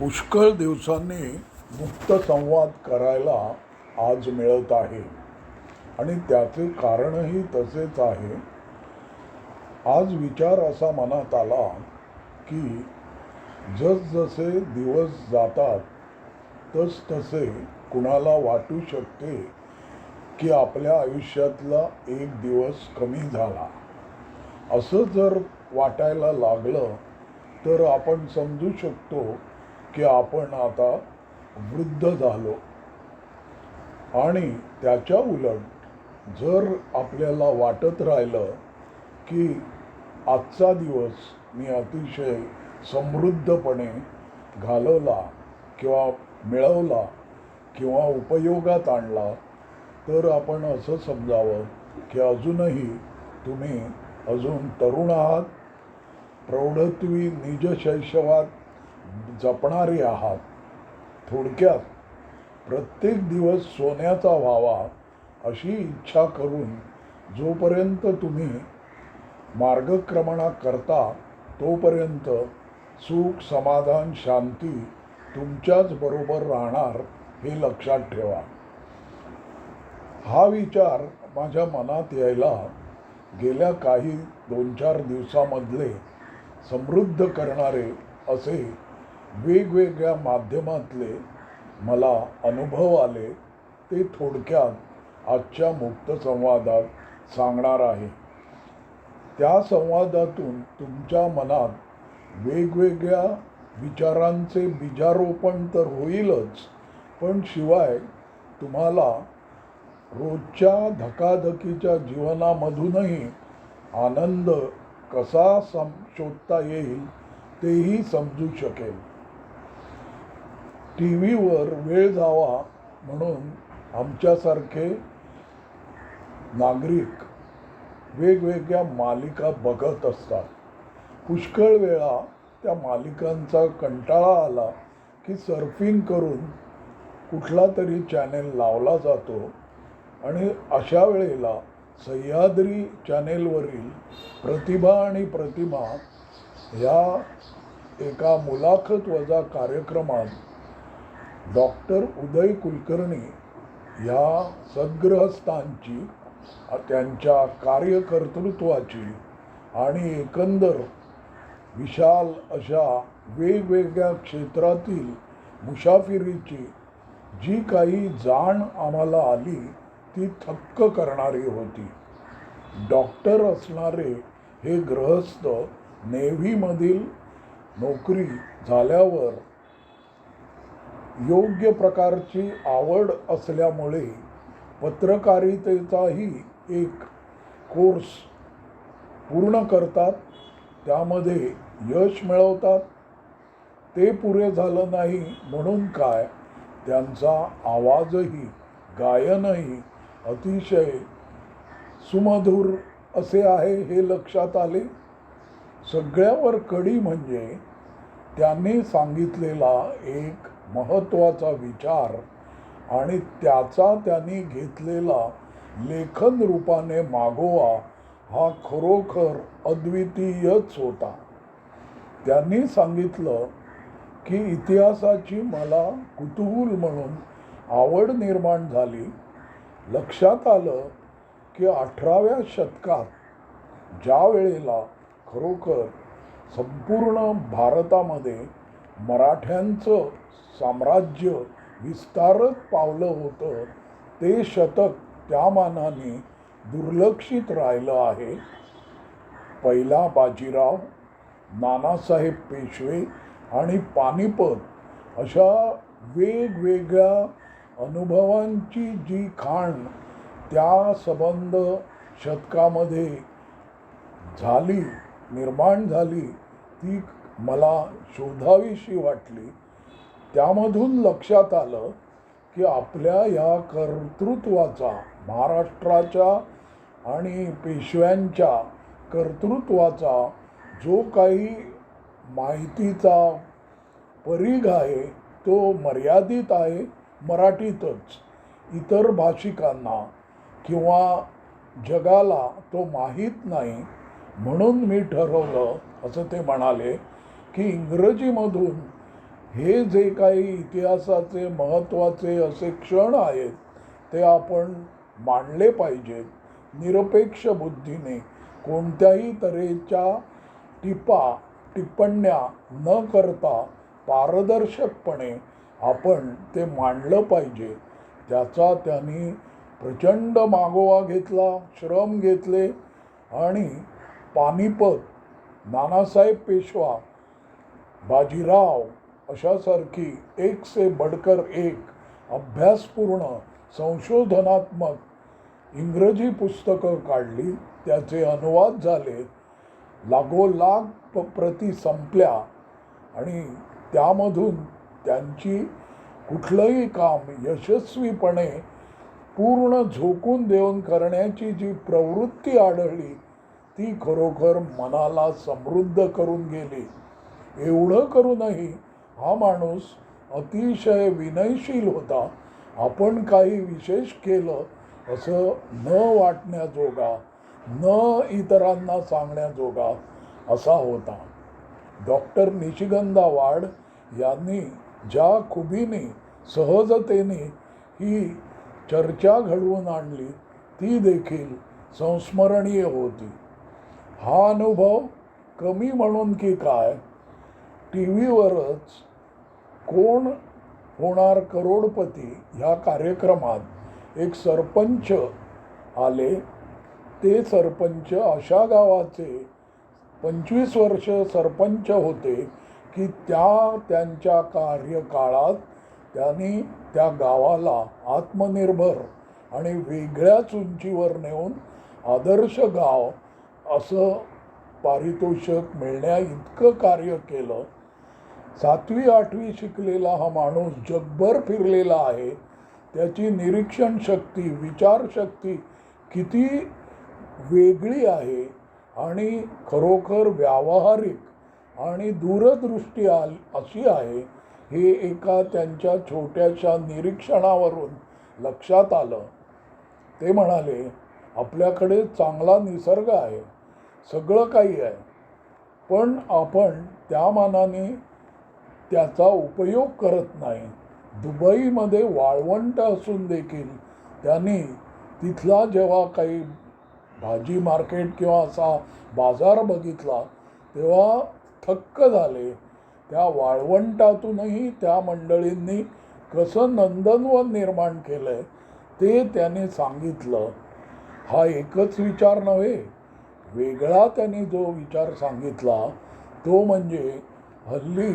पुष्कळ दिवसांनी मुक्त संवाद करायला आज मिळत आहे. आणि त्याचे कारणही तसेच आहे. आज विचार असा मनात आला की जसजसे दिवस जातात तस तसे कुणाला वाटू शकते की आपल्या आयुष्यातला एक दिवस कमी झाला. असं जर वाटायला लागलं तर आपण समजू शकतो की आपण आता वृद्ध झालो. आणि त्याच्या उलट जर आपल्याला वाटत राहिलं की आजचा दिवस मी अतिशय समृद्धपणे घालवला किंवा मिळवला किंवा उपयोगात आणला तर आपण असं समजावं की अजूनही तुम्ही अजून तरुण आहात. प्रौढत्वी निजशैशवात जपणारे आहात. थोडक्यात प्रत्येक दिवस सोन्याचा व्हावा अशी इच्छा करून जोपर्यंत तुम्ही मार्गक्रमणा करता तोपर्यंत सुख समाधान शांती तुमच्याच बरोबर राहणार हे लक्षात ठेवा. हा विचार माझ्या मनात यायला गेल्या काही दोन चार दिवसामधले समृद्ध करणारे असे वेगवेगळ्या माध्यमातले मला अनुभव आले ते थोडक्यात आजच्या मुक्त संवादात सांगणार आहे. त्या संवादातून तुमच्या मनात वेगवेगळ्या विचारांचे बीजारोपण तर होईलच पण शिवाय तुम्हाला रोजच्या धकाधकीच्या जीवनामधूनही आनंद कसा सम शोधता येईल तेही समजू शकेल. टी व्हीवर वेळ जावा म्हणून आमच्यासारखे नागरिक वेगवेगळ्या मालिका बघत असतात. पुष्कळ वेळा त्या मालिकांचा कंटाळा आला की सर्फिंग करून कुठला तरी चॅनेल लावला जातो आणि अशा वेळेला सह्याद्री चॅनेलवरील प्रतिभा आणि प्रतिमा ह्या एका मुलाखत वजा कार्यक्रमात डॉक्टर उदय कुलकर्णी ह्या सद्ग्रहस्थांची त्यांच्या कार्यकर्तृत्वाची आणि एकंदर विशाल अशा वेगवेगळ्या क्षेत्रातील मुसाफिरीची जी काही जाण आम्हाला आली ती थक्क करणारी होती. डॉक्टर असणारे हे गृहस्थ नेव्हीमधील नोकरी झाल्यावर योग्य प्रकारची आवड असल्यामुळे पत्रकारितेचाही एक कोर्स पूर्ण करतात. त्यामध्ये यश मिळवतात. ते पुरे झालं नाही म्हणून काय? त्यांचा आवाजही गायनही अतिशय सुमधुर असे आहे हे लक्षात आले. सगळ्यावर कडी म्हणजे त्यांनी सांगितलेला एक महत्त्वाचा विचार आणि त्याचा त्यांनी घेतलेला लेखन रूपाने मागोवा हा खरोखर अद्वितीयच होता. त्यांनी सांगितलं की इतिहासाची मला कुतूहल म्हणून आवड निर्माण झाली. लक्षात आलं की अठराव्या शतकात ज्या वेळेला खरोखर संपूर्ण भारतामध्ये मराठ्यांचं साम्राज्य विस्तारत पावलं होतं. ते शतक त्या मानाने दुर्लक्षित राहिलं आहे. पहिला बाजीराव नानासाहेब पेशवे आणि पानिपत अशा वेगवेगळ्या अनुभवांची जी खाण त्या संबंध शतकामध्ये झाली निर्माण झाली ती मला शोधावीशी वाटली. त्यामधून लक्षात आलं की आपल्या या कर्तृत्वाचा महाराष्ट्राच्या आणि पेशव्यांच्या कर्तृत्वाचा जो काही माहितीचा परीघ आहे तो मर्यादित आहे मराठीतच. इतर भाषिकांना किंवा जगाला तो माहीत नाही म्हणून मी ठरवलं असं ते म्हणाले की इंग्रजीमधून हे जे काही इतिहासाचे महत्त्वाचे असे क्षण आहेत ते आपण मांडले पाहिजेत. निरपेक्ष बुद्धीने कोणत्याही तऱ्हेच्या टिपा टिप्पण्या न करता पारदर्शकपणे आपण ते मांडलं पाहिजे. त्याचा त्यांनी प्रचंड मागोवा घेतला श्रम घेतले आणि पानिपत नानासाहेब पेशवा बाजीराव अशासारखी एक से बडकर एक अभ्यासपूर्ण संशोधनात्मक इंग्रजी पुस्तकं काढली. त्याचे अनुवाद झाले. लागोलाग प प्रती संपल्या. आणि त्यामधून त्यांची कुठलंही काम यशस्वीपणे पूर्ण झोकून देऊन करण्याची जी प्रवृत्ती आढळली ती खरोखर मनाला समृद्ध करून गेली. एवढं करूनही हा माणूस अतिशय विनयशील होता. आपण काही विशेष केलं असं न वाटण्याजोगा न इतरांना सांगण्याजोगा असा होता. डॉक्टर निशिगंधा वाड यांनी ज्या खुबीने सहजतेने ही चर्चा घडवून आणली ती देखील संस्मरणीय होती. हा अनुभव कमी म्हणून की काय? टी व्हीवरच कोण होणार करोडपती ह्या कार्यक्रमात एक सरपंच आले. ते सरपंच अशा गावाचे पंचवीस वर्ष सरपंच होते की त्या त्यांच्या कार्यकाळात त्यांनी त्या गावाला आत्मनिर्भर आणि वेगळ्याच उंचीवर नेऊन आदर्श गाव असं पारितोषिक मिळण्या इतकं कार्य केलं. सातवी आठवी शिकलेला हा माणूस जगभर फिरलेला आहे. त्याची निरीक्षण शक्ती विचारशक्ती किती वेगळी आहे आणि खरोखर व्यावहारिक आणि दूरदृष्टी आल अशी आहे हे एका त्यांच्या छोट्याशा निरीक्षणावरून लक्षात आलं. ते म्हणाले आपल्याकडे चांगला निसर्ग आहे सगळं काही आहे पण आपण त्या मानाने त्याचा उपयोग करत नाही. दुबईमध्ये वाळवंट असून देखील त्यांनी तिथला जेव्हा काही भाजी मार्केट किंवा असा बाजार बघितला तेव्हा थक्क झाले. त्या वाळवंटातूनही त्या मंडळींनी कसं नंदनवन निर्माण केलं आहे ते त्याने सांगितलं. हा एकच विचार नव्हे वेगळा त्यांनी जो विचार सांगितला तो म्हणजे हल्ली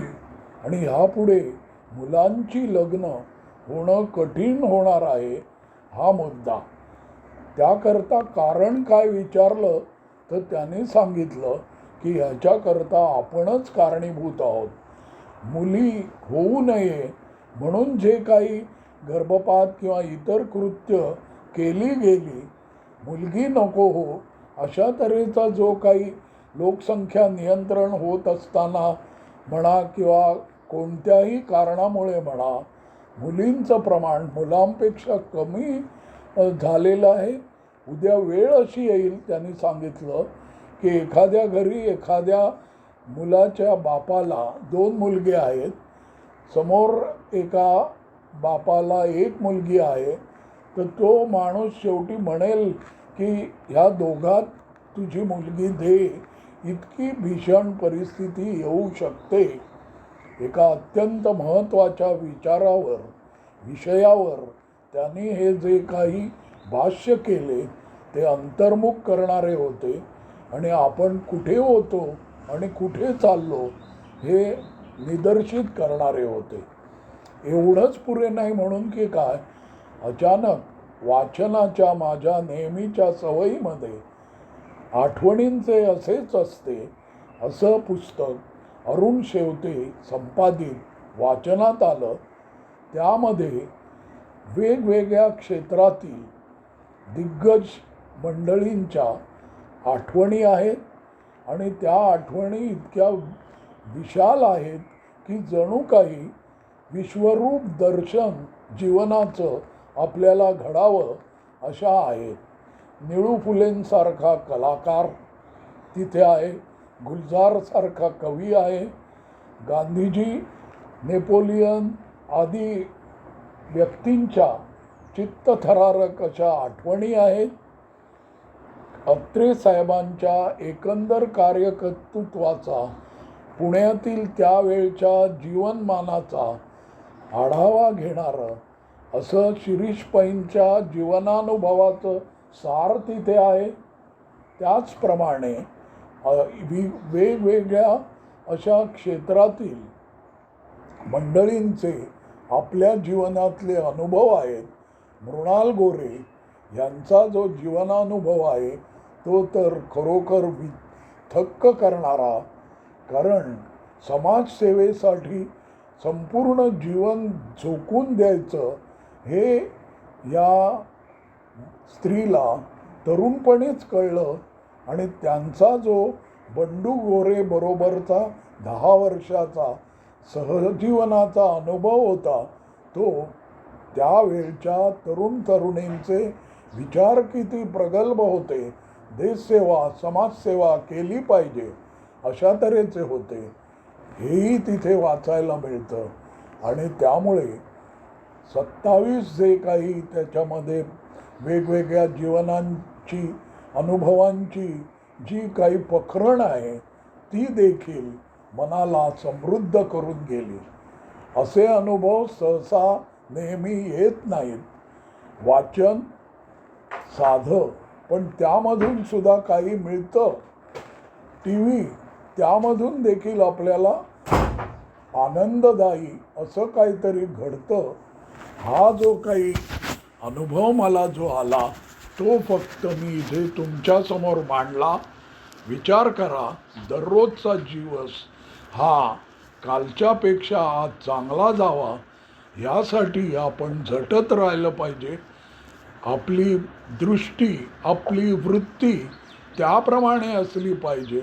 आणि ह्यापुढे मुलांची लग्न होणं कठीण होणार आहे हा मुद्दा. त्याकरता कारण काय विचारलं तर त्याने सांगितलं की ह्याच्याकरता आपणच कारणीभूत आहोत. मुली होऊ नये म्हणून जे काही गर्भपात किंवा इतर कृत्य केली गेली मुलगी नको हो अशा तऱ्हेचा जो काही लोकसंख्या नियंत्रण होत असताना म्हणा किंवा कोणत्याही कारणामुळे म्हणा मुलींचं प्रमाण मुलांपेक्षा कमी झालेलं आहे. उद्या वेळ अशी येईल त्यांनी सांगितलं की एखाद्या घरी एखाद्या मुलाच्या बापाला दोन मुलगे आहेत. समोर एका बापाला एक मुलगी आहे. तर तो माणूस शेवटी म्हणेल की ह्या दोघात तुझी मुलगी दे. इतकी भीषण परिस्थिती येऊ शकते. एका अत्यंत महत्त्वाच्या विचारावर विषयावर त्यांनी हे जे काही भाष्य केले ते अंतर्मुख करणारे होते आणि आपण कुठे होतो आणि कुठे चाललो हे निदर्शित करणारे होते. एवढंच पुरे नाही म्हणून की काय? अचानक वाचनाच्या माझ्या नेहमीच्या सवयीमध्ये आठवणींचे असेच असते असं पुस्तक अरुण शेवते संपादित वाचनात आलं. त्यामध्ये वेगवेगळ्या क्षेत्रातील दिग्गज मंडळींच्या आठवणी आहेत आणि त्या आठवणी इतक्या विशाल आहेत की जणू काही विश्वरूप दर्शन जीवनाचं आपल्याला घडावं अशा आहेत. निळू फुलेंसारखा कलाकार तिथे आहे. गुलजारसारखा कवी आहे. गांधीजी नेपोलियन आदी व्यक्तींच्या चित्तथरारक अशा आठवणी आहेत. अत्रे साहेबांच्या एकंदर कार्यकर्तृत्वाचा पुण्यातील त्यावेळच्या जीवनमानाचा आढावा घेणारं असं शिरीष पैंच्या जीवनानुभवाचं सार तिथे आहे. त्याचप्रमाणे वि वेगवेगळ्या अशा क्षेत्रातील मंडळींचे आपल्या जीवनातले अनुभव आहेत. मृणाल गोरे यांचा जो जीवनानुभव आहे तो तर खरोखर वि थक्क करणारा कारण समाजसेवेसाठी संपूर्ण जीवन झोकून द्यायचं हे या स्त्रीला तरुणपणीच कळलं. आणि त्यांचा जो बंडू गोरे बरोबरचा दहा वर्षाचा सहजीवनाचा अनुभव होता तो त्यावेळच्या तरुण तरुणींचे विचार किती प्रगल्भ होते देशसेवा समाजसेवा केली पाहिजे अशा तऱ्हेचे होते. हेही तिथे वाचायला मिळतं. आणि त्यामुळे सत्तावीस जे काही त्याच्यामध्ये वेगवेगळ्या जीवनांची अनुभवांची जी काही पखरण आहे ती देखील मनाला समृद्ध करून गेली. असे अनुभव सहसा नेहमी येत नाहीत. वाचन साधं पण त्यामधून सुद्धा काही मिळतं. टी व्ही त्यामधून देखील आपल्याला आनंददायी असं काहीतरी घडतं. हा जो काही अनुभव मला जो आला तो फक्त मी इथे तुमच्यासमोर मांडला. विचार करा दररोजचा जीवस हा कालच्यापेक्षा आज चांगला जावा. यासाठी आपण झटत राहिलं पाहिजे. आपली दृष्टी आपली वृत्ती त्याप्रमाणे असली पाहिजे.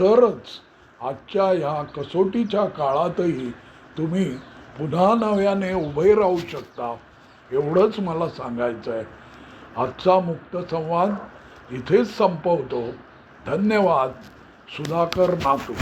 तरच आजच्या ह्या कसोटीच्या काळातही तुम्ही पुन्हा नव्याने उभे राहू शकता. एवढंच मला सांगायचं आहे आजचा मुक्त संवाद इथेच संपवतो. धन्यवाद सुधाकर नातू